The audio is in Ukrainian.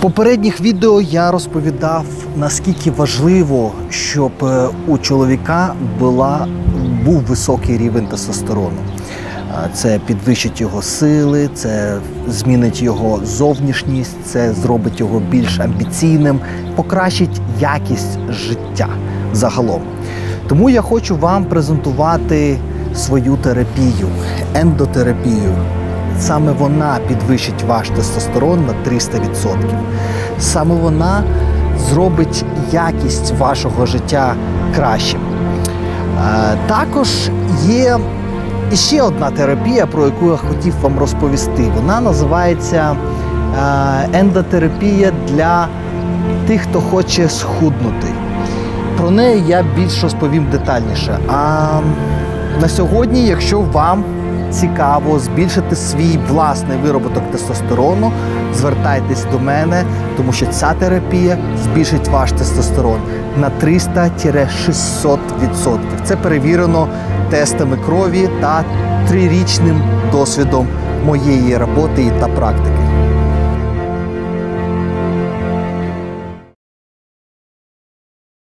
попередніх відео я розповідав, наскільки важливо, щоб е, у чоловіка була, був високий рівень тестостерону. Це підвищить його сили, це змінить його зовнішність, це зробить його більш амбіційним, покращить якість життя загалом. Тому я хочу вам презентувати свою терапію, ендотерапію. Саме вона підвищить ваш тестостерон на 300%. Саме вона зробить якість вашого життя кращим. Е, Також є ще одна терапія, про яку я хотів вам розповісти. Вона називається е, ендотерапія для тих, хто хоче схуднути. Про неї я більш розповім детальніше. А на сьогодні, якщо вам цікаво збільшити свій власний вироботок тестостерону, звертайтесь до мене, тому що ця терапія збільшить ваш тестостерон на 300-600%. Це перевірено тестами крові та трирічним досвідом моєї роботи та практики.